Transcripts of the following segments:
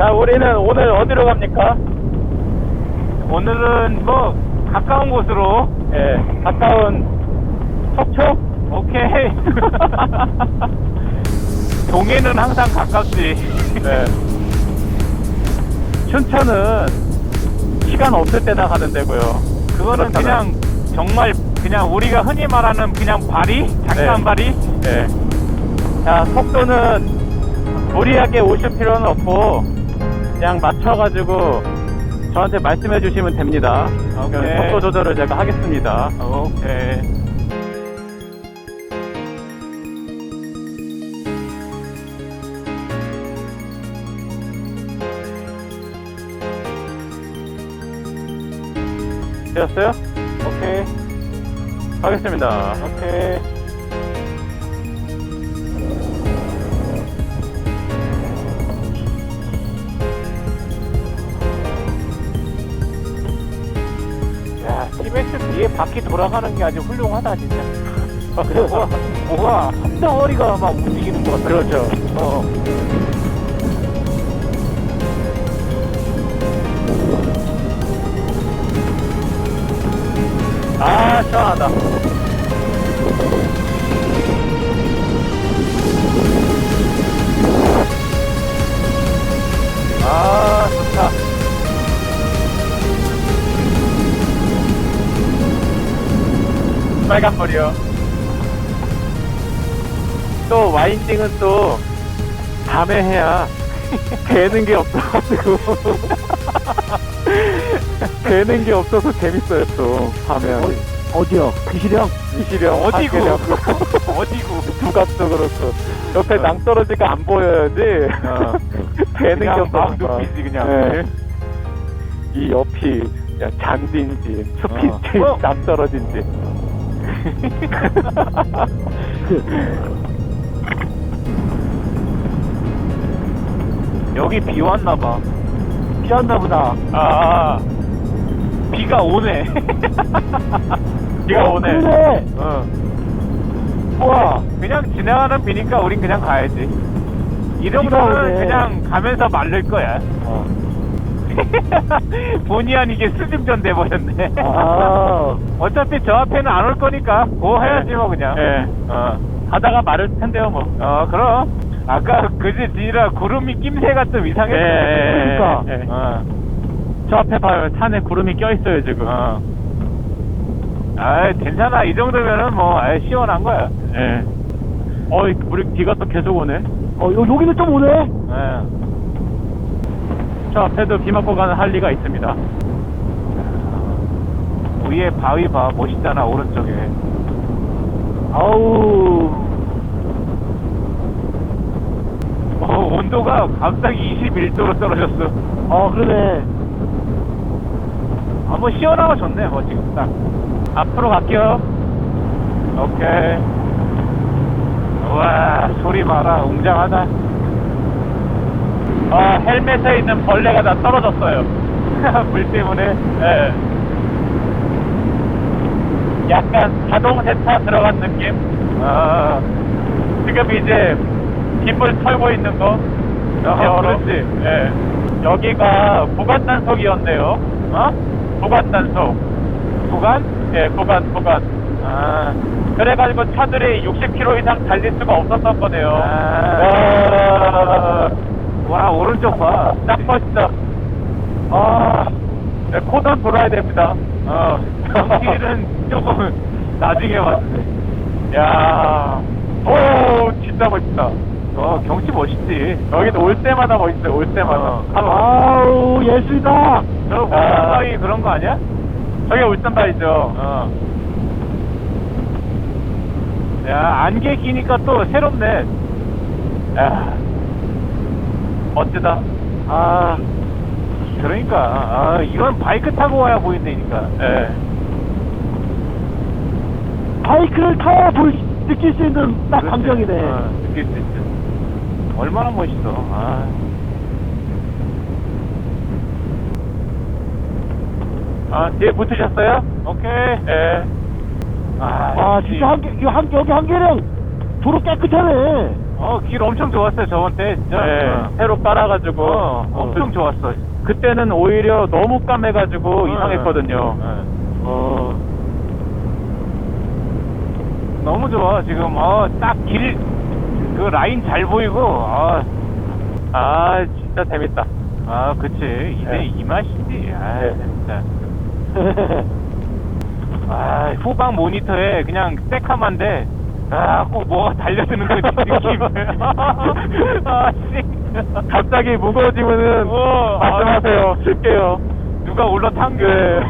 자, 우리는 오늘 어디로 갑니까? 오늘은 뭐 가까운 곳으로 예, 가까운 속초? 오케이 동해는 항상 가깝지 네. 춘천은 시간 없을 때나 가는 데고요. 그거는 그렇잖아요. 그냥 정말 그냥 우리가 흔히 말하는 그냥 발이 잠깐 네. 발이 예. 자, 속도는 무리하게 오실 필요는 없고, 그냥 맞춰가지고 저한테 말씀해 주시면 됩니다. 오케이. 그럼 속도 조절을 제가 하겠습니다. 오케이 되었어요? 오케이 하겠습니다. 오케이 야 TBS 뒤에 바퀴 돌아가는 게 아주 훌륭하다 진짜 아, 그래 뭐가 덩어리가 막 움직이는 것 같아 그렇죠. 어. 아, 시원하다. 빨간불이요. 또 와인딩은 또 밤에 해야 되는 게 없어가지고 되는 게 없어서 재밌어요 또 밤에 하니. 어디요? 기시령? 이시령 어디고. 어디고 부각적으로 또 옆에 어. 낭떠러지가 안 보여야지 어. 되는 게 그냥 없어 막 눕히지, 그냥. 네. 이 옆이 그냥 잔디인지 숲인지 어. 어. 낭떠러진지 여기 비 왔나 봐 비 왔나 보다. 아, 비가 오네. 비가 어, 오네. 그러네. 어. 우와. 그냥 지나가는 비니까 우린 그냥 가야지. 이 비가 정도는 오네. 그냥 가면서 말릴 거야. 어. 본의 아니게 수집전 돼버렸네. 아. 어차피 저 앞에는 안 올 거니까, 고 해야지 뭐 그냥. 예. 어. 하다가 마를 텐데요 뭐 어, 그럼. 아까 그지 뒤라 구름이 낌새가 좀 이상했어. 예, 예, 예, 그러니까. 예. 어. 저 앞에 봐요 산에 구름이 껴있어요 지금 어. 아, 괜찮아. 이 정도면은 뭐, 아, 시원한 거야. 예. 어이 우리 비가 또 계속 오네 어, 요, 여기는 좀 오네? 예. 저 앞에도 비 맞고 가는 할리가 있습니다 위에 바위 봐. 멋있잖아, 오른쪽에. 아우. 어, 온도가 갑자기 21도로 떨어졌어. 어, 그러네. 아, 뭐, 시원하고 좋네, 뭐, 지금 딱. 앞으로 갈게요 오케이. 와, 소리 봐라. 웅장하다. 아 헬멧에 있는 벌레가 다 떨어졌어요 불 때문에. 예. 약간 자동 세차 들어간 느낌 아, 지금 이제 빗물 털고 있는 거 아, 어, 그렇지. 예. 여기가 구간 단속이었네요 어? 구간 단속 구간? 예 구간 구간 아, 그래가지고 차들이 60km 이상 달릴 수가 없었던 거네요 아. 와, 와, 오른쪽 봐. 딱 멋있다 아 네, 코드 돌아야 됩니다 어, 경치는 조금 나중에 봤어. 야, 오, 진짜 멋있다. 어, 경치 멋있지. 여기는 올 때마다 멋있어요, 올 때마다. 어. 아우, 예술이다. 저 아. 바위 그런 거 아니야? 저게 울산바이죠. 어. 야, 안개 끼니까 또 새롭네. 야, 멋지다. 아, 그러니까. 아, 이건 바이크 타고 와야 보인다니까. 예. 바이크를 타야 볼, 느낄 수 있는 딱 그렇지. 광경이네. 어, 느낄 수 있지. 얼마나 멋있어. 아. 아, 뒤에 붙으셨어요? 오케이. 예. 아, 아, 역시. 진짜 한 개, 이거 한, 여기 한계령 도로 깨끗하네. 어, 길 엄청 좋았어요, 저번 때, 진짜. 네, 어. 새로 깔아가지고. 어, 엄청 좋았어. 그때는 오히려 너무 까매가지고 네. 이상했거든요. 네. 어, 너무 좋아, 지금. 어, 딱 길, 그 라인 잘 보이고, 아, 아, 진짜 재밌다. 아, 그치. 이제 네. 이 맛이지. 아, 네. 진짜. 아, 후방 모니터에 그냥 새카만데, 아, 꼭 뭐가 달려드는 그 느낌. 아, 씨. 갑자기 무거워지면은 어, 말씀하세요. 쓸게요. 누가 올라탄 게. 네.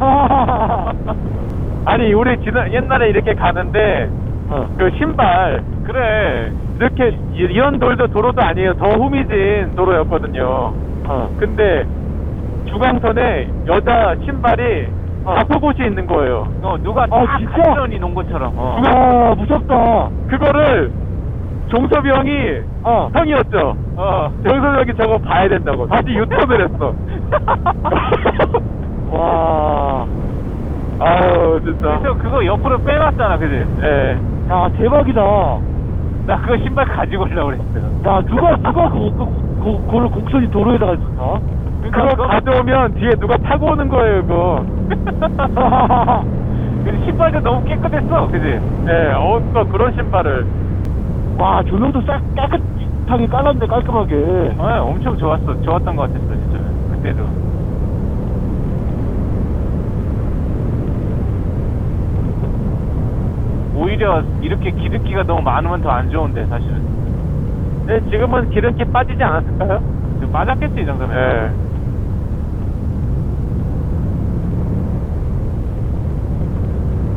아. 아니, 우리 지난, 옛날에 이렇게 가는데, 어. 그 신발, 그래. 이렇게, 이- 이런 돌도 도로도 아니에요. 더 후미진 도로였거든요. 어. 근데, 중앙선에 여자 신발이 어. 다섯 곳이 있는 거예요. 어, 누가 아, 딱 진짜? 한전이 놓은 것처럼. 어. 아, 무섭다. 그거를, 종섭이 형이, 어. 형이었죠. 어. 종섭이 형이 저거 봐야 된다고. 다시 유턴을 했어. 와. 아우, 진짜. 그래서 그거 옆으로 빼놨잖아, 그지? 예. 야, 대박이다. 나 그거 신발 가지고 오려고 그랬어. 야, 누가, 누가 그, 그, 그, 그걸 곡선이 도로에다가 어? 그거 가져오면 뒤에 누가 타고 오는 거예요, 그거. 근데 신발도 너무 깨끗했어, 그지? 예, 어떤 그런 신발을. 와, 조명도 싹 깨끗하게 깔았네, 깔끔하게. 어, 엄청 좋았어. 좋았던 것 같았어, 진짜. 그때도. 오히려 이렇게 기름기가 너무 많으면 더 안 좋은데, 사실은. 네, 지금은 기름기 빠지지 않았을까요? 그 맞았겠지, 이 정도면. 예.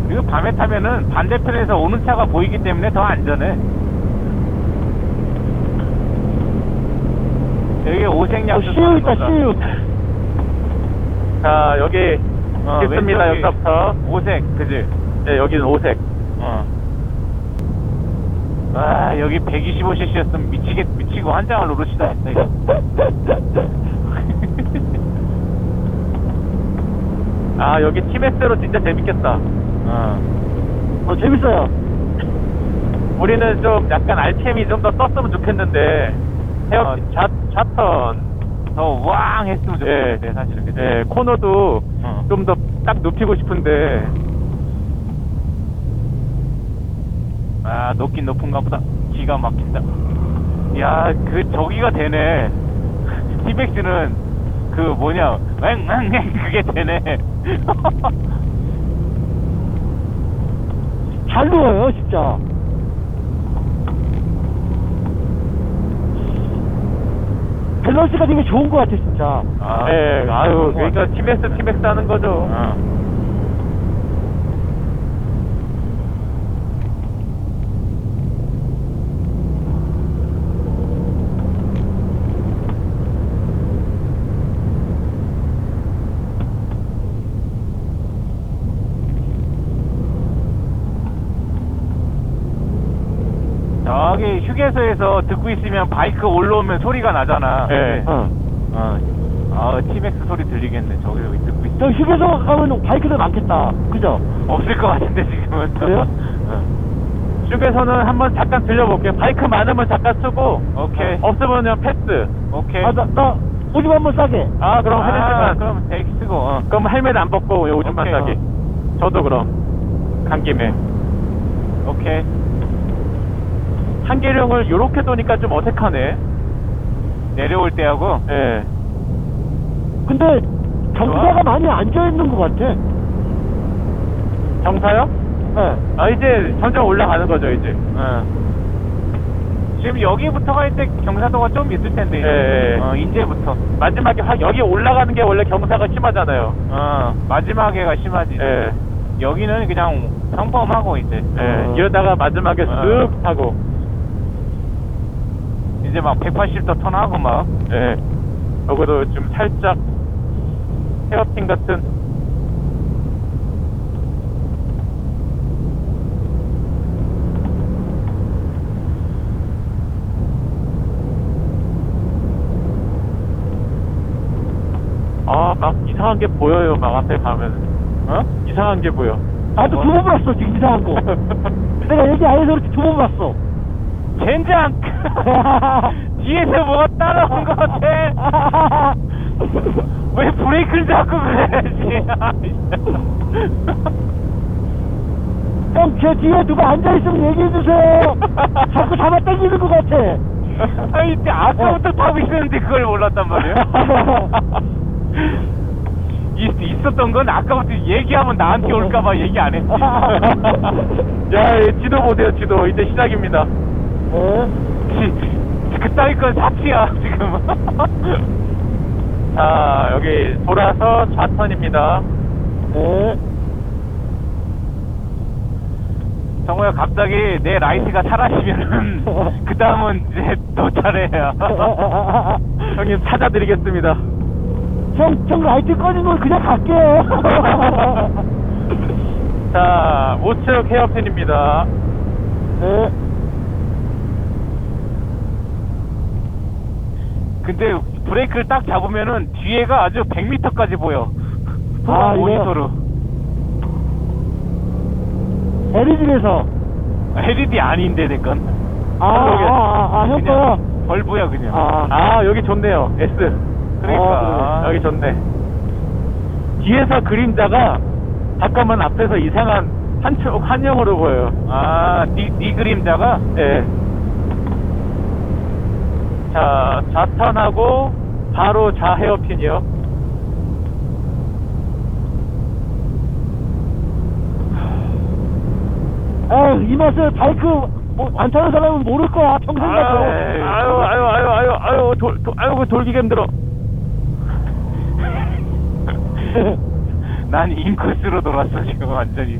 그리고 밤에 타면은 반대편에서 오는 차가 보이기 때문에 더 안전해. 여기 어, 오색약수 CU 있다, CU. 자, 여기 어, 있습니다, 왼쪽이 여기서부터. 오색, 그지? 네, 여기는 오색. 어. 아, 여기 125cc였으면 미치겠, 미치고 환장을 노릇이다 했다, 이거. 아, 여기 티맥스로 진짜 재밌겠다. 어. 어, 재밌어요. 우리는 좀 약간 RPM이 좀 더 떴으면 좋겠는데, 헤어, 어. 자, 자턴, 더왕 했으면 좋겠는데, 사실은. 그지? 예, 코너도 어. 좀 더딱 눕히고 싶은데, 아, 높긴 높은가 보다. 기가 막힌다. 야, 그, 저기가 되네. 티백스는, 그, 뭐냐, 왱왱왱 그게 되네. 잘 누워요, 진짜. 밸런스가 되게 좋은 것 같아, 진짜. 아, 예, 아유, 것 그러니까. 티맥스, 티맥스 하는 거죠. 어. 저기 휴게소에서 듣고 있으면 바이크 올라오면 소리가 나잖아. 예. 어. 어, 아, 티맥스 소리 들리겠네. 저기 여기 듣고 있어. 저 휴게소 가면 바이크들 많겠다. 그죠? 없을 것 같은데 지금은. 그래요? 어. 쪽에서는 한번 잠깐 들려볼게요. 바이크 많으면 잠깐 쓰고, 오케이. 없으면 패스. 오케이. 아, 나, 나, 오줌 한번 싸게. 아, 그럼 아, 헬멧만. 그럼 대기 쓰고. 어. 그럼 헬멧 안 벗고 요즘만 오케이, 사기. 저도 그럼. 간 김에. 오케이. 한계령을 요렇게 도니까 좀 어색하네. 내려올 때 하고. 예. 근데 경사가 많이 앉아 있는 것 같아. 정사요? 네. 아, 이제 점점 올라가는 거죠, 이제. 어. 지금 여기부터 갈때 경사도가 좀 있을 텐데. 예, 예. 어, 이제부터. 마지막에 확 여기 올라가는 게 원래 경사가 심하잖아요. 어, 마지막에가 심하지. 예. 여기는 그냥 평범하고 이제. 예. 어. 이러다가 마지막에 어. 쓱 타고. 이제 막 180도 턴하고 막. 예. 여기도 좀 살짝 헤어핀 같은. 아, 막 이상한 게 보여요, 막 앞에 가면. 어? 이상한 게 보여. 나도 두 번 봤어, 지금 이상한 거. 내가 얘기 안 해서 그렇지 두 번 봤어. 젠장! 뒤에서 뭐가 따라온 것 같아! 왜 브레이크를 잡고 그래, 형, 제 뒤에 누가 앉아있으면 얘기해주세요. 자꾸 잡아 당기는 것 같아. 아니, 이때 아까부터 타고 있었는데 그걸 몰랐단 말이야? 있, 있었던 건 아까부터 얘기하면 나한테 올까봐 얘기 안 했지. 야, 이 지도 보세요, 지도. 이제 시작입니다. 네. 지- 그따위 건 사치야, 지금. 자, 여기 돌아서 좌턴입니다. 네. 정우야, 갑자기 내 라이트가 사라지면은, 그 다음은 이제 너 차례야. 형님 찾아드리겠습니다. 형, 형 라이트 꺼진 걸 그냥 갈게요. 자, 우측 헤어핀입니다. 네. 근데 브레이크를 딱 잡으면은 뒤에가 아주 100m까지 보여. 아, 이래요? 모니터로. LED에서. LED 아닌데, 내 건. 아, 아, 아, 아, 형 거요. 벌브야, 그냥. 아. 아, 여기 좋네요. S. 그러니까. 어, 여기 좋네. 뒤에서 그림자가 잠깐만 앞에서 이상한 한쪽 한형으로 보여요. 아, 니, 니 그림자가? 예. 자, 좌턴하고 바로 좌헤어핀이요. 에휴, 이 맛에 바이크 뭐, 안 타는 사람은 모를 거야. 평생 아유, 가서. 아유, 아유, 아유, 아유, 아유, 돌, 돌, 아유, 그 돌기가 힘들어. 난 인코스로 돌았어, 지금 완전히.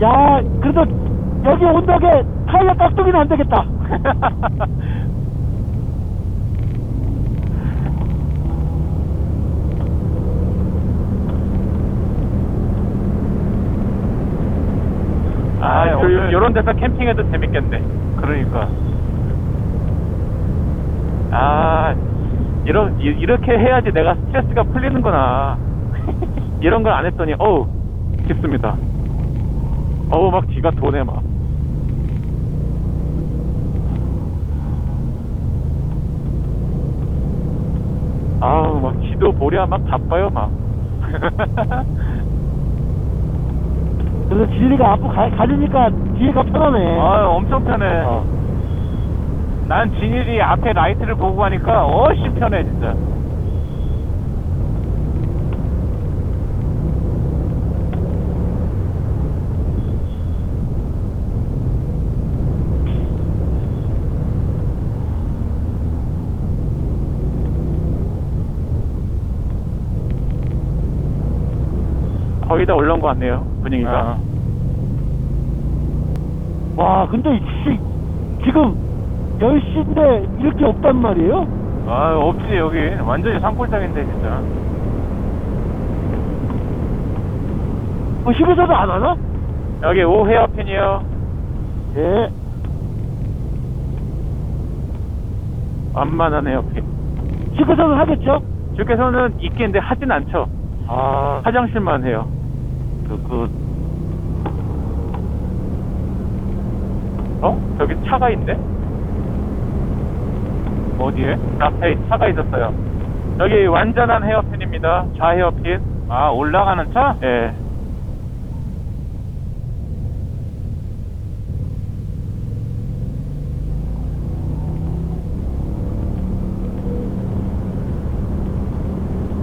야, 그래도 여기 온 덕에 타이어 깍두기는 안 되겠다. 아, 아, 그, 요런 데서 캠핑해도 재밌겠네. 그러니까. 아, 이러, 이- 이렇게 해야지 내가 스트레스가 풀리는구나. 이런 걸 안 했더니, 어우, 깊습니다. 어우, 막 뒤가 도네, 막. 아우, 막 지도 보랴 막 바빠요, 막. 그래서 진리가 앞으로 가, 가리니까 뒤에가 편하네. 아, 엄청 편해. 어. 난 진일이 앞에 라이트를 보고 가니까 훨씬 편해, 진짜. 거의 다 올라온 것 같네요, 분위기가. 아. 와, 근데 씨, 지금 10시인데 이렇게 없단 말이에요? 아, 없지, 여기. 완전히 산골짜기인데, 진짜. 뭐 집에서도 안 하나? 여기 5 헤어핀이요. 예. 완만한 헤어핀. 집에서는 하겠죠? 주께서는 있겠는데 하진 않죠. 아, 화장실만 해요. 그, 그, 어? 저기 차가 있네? 어디에? 앞에 차가 있었어요. 여기 완전한 헤어핀입니다. 좌헤어핀. 아, 올라가는 차? 예.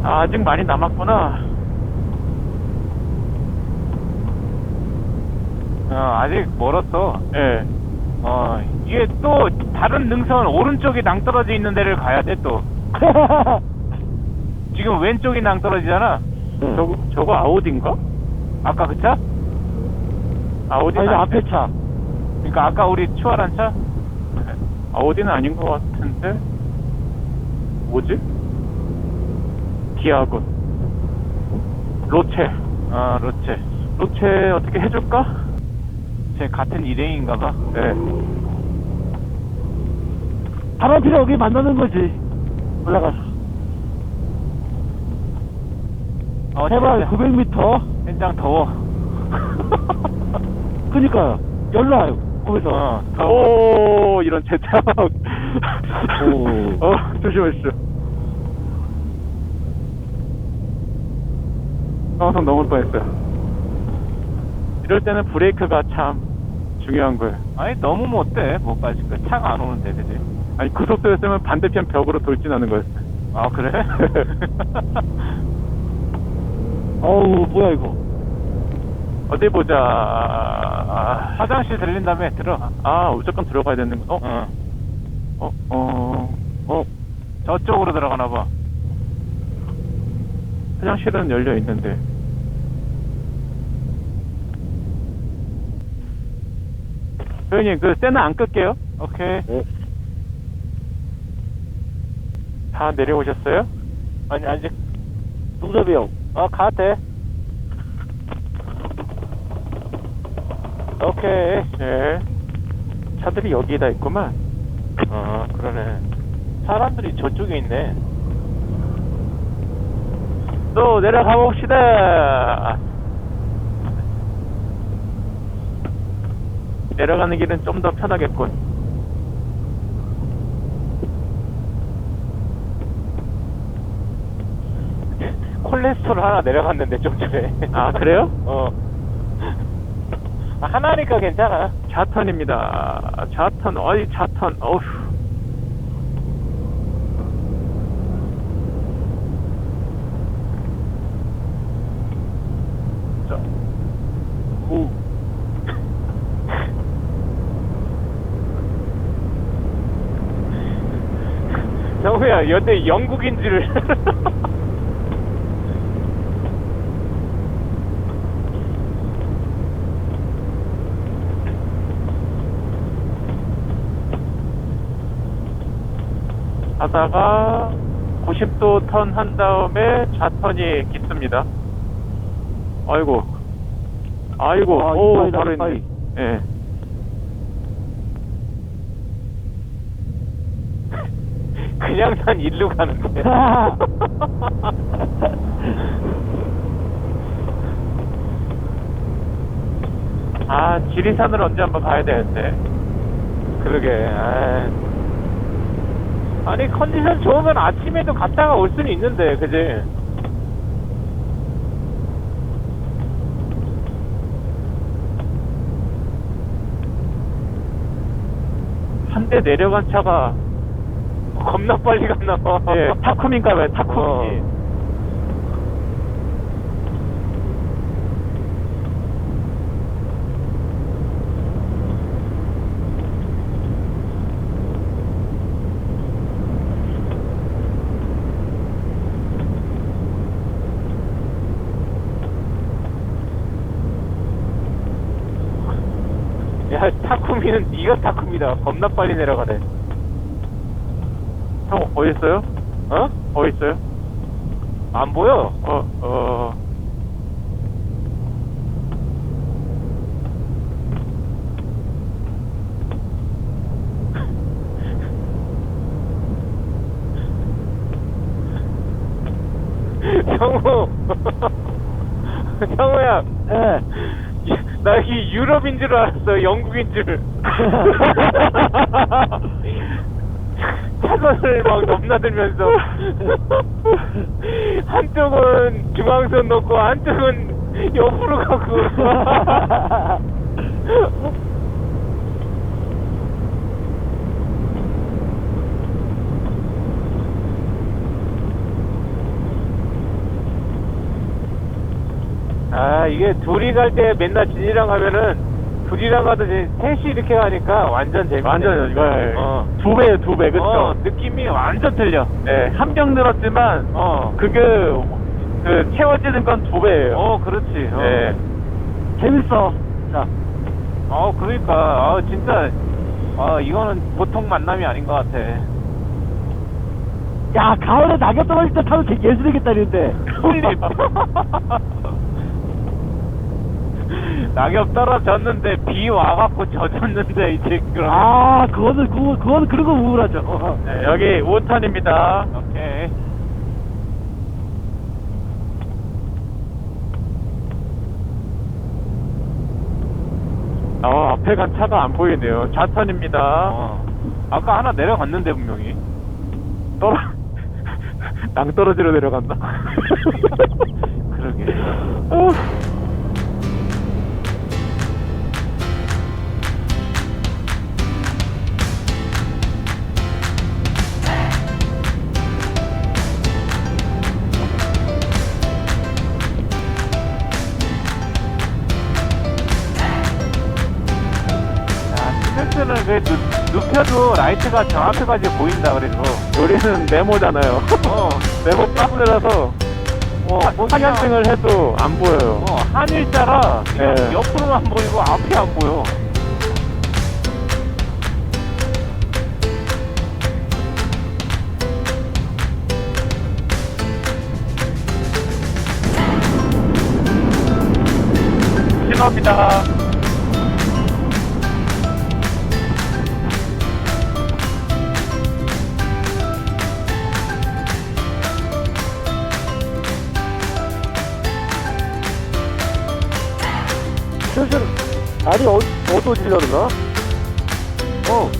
아, 아직 많이 남았구나. 어, 아직 멀었어. 예. 어, 이게 또 다른 능선 오른쪽에 낭떠러져 있는 데를 가야 돼, 또. 지금 왼쪽이 낭떠러지잖아. 저거, 저거 아우디인가? 아까 그 차? 아우디는 아니. 앞에 차. 그러니까 아까 우리 추월한 차? 아우디는 아닌 것 같은데? 뭐지? 기아군. 로체. 어, 로체. 로체 어떻게 해줄까? 제 같은 일행인가 봐. 네. 바람 필요 여기 만나는 거지. 올라가서. 어, 해발 진짜. 900m. 현장 더워. 그니까 연락 거기서 어. 오 이런 오. 어 조심하십시오 항상 넘을 뻔했어요 이럴 때는 브레이크가 참 중요한 거예요 아니 너무 못돼 못 빠질 거 차가 안 오는데 그지? 아니 그 속도였으면 반대편 벽으로 돌진하는 거였어요 아 그래? 어우 뭐야 이거 어디 보자 아, 화장실 들린다며 들어. 아 무조건 들어가야 되는 거 어? 어. 어? 어? 어? 저쪽으로 들어가나 봐. 화장실은 열려 있는데 소연님 그 세나 안 끌게요 오케이. 네. 다 내려오셨어요? 아니 아직. 동섭이 형어 가대. 오케이. 네 차들이 여기다 있구만 어 그러네. 사람들이 저쪽에 있네. 또 내려가 봅시다 내려가는 길은 좀 더 편하겠군 콜레스테롤 하나 내려갔는데 좀 전에. 아, 그래요? 어. 아, 하나니까 괜찮아. 좌턴입니다 좌턴 어이 좌턴 어휴 자, 오. 여태 영국인지를. 하다가 90도 턴 한 다음에 좌턴이 깊습니다. 아이고, 아이고, 아, 오, 바로. 있네. 예. 그냥 난 일로 가는데. 아, 지리산을 언제 한번 가야 되는데. 그러게. 아. 아니 컨디션 좋으면 아침에도 갔다가 올 수는 있는데, 그지? 한 대 내려간 차가, 겁나 빨리 갔나 봐. 예, 타쿰인가 봐요, 타쿰이. 어. 야, 타쿠미는 네가 타쿠미다. 겁나 빨리 내려가네. 형, 어디 있어요? 어? 어디 있어요? 안 보여. 어, 어. 형우. 형우야. 예. 나이 유럽인 줄 알았어. 영국인 줄. 차선을 막 넘나들면서. 한쪽은 중앙선 놓고 한쪽은 옆으로 가고. 아 이게 둘이 갈 때 맨날 진이랑 가면은 둘이랑 가듯이 셋이 이렇게 가니까 완전 재밌네 완전, 이거, 어. 두 배예요, 두 배, 그쵸? 어, 느낌이 완전 틀려. 네, 한명 늘었지만, 어. 그게, 그, 채워지는 건 두 배예요. 어 그렇지. 어. 네. 재밌어. 자. 어 그러니까. 아 진짜. 아 이거는 보통 만남이 아닌 것 같아. 야 가을에 낙엽 떨어질 때 타면 개- 예술이겠다 이랬는데 낙엽 떨어졌는데 비 와갖고 젖었는데 이제 그럼 아 그거는 그거 그거는 그런 거 우울하죠 네, 여기 5턴입니다. 오케이 어, 앞에 간 차가 안 보이네요. 좌천입니다. 어. 아까 하나 내려갔는데 분명히. 떨어, 낭떠러지로 내려간다. 그러게. 어. 눕, 눕혀도 라이트가 정확하게 보인다 그래서. 우리는 네모잖아요. 어. 네모 박스라서 어, 뭐 그냥, 확인증을 해도 안 보여요. 어, 한 일자라 그냥 예. 옆으로만 보이고 앞이 안 보여. 신호입니다. 아니 어, 어두워지려나? 어.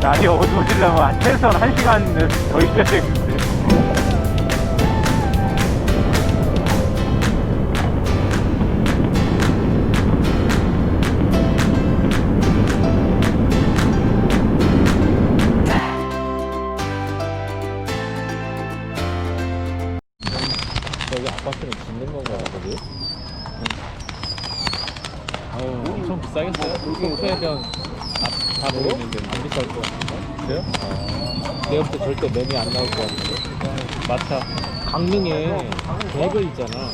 날이 어두워지려면 최소한 한 시간은 더 있어야 되겠 강릉에 대교 있잖아.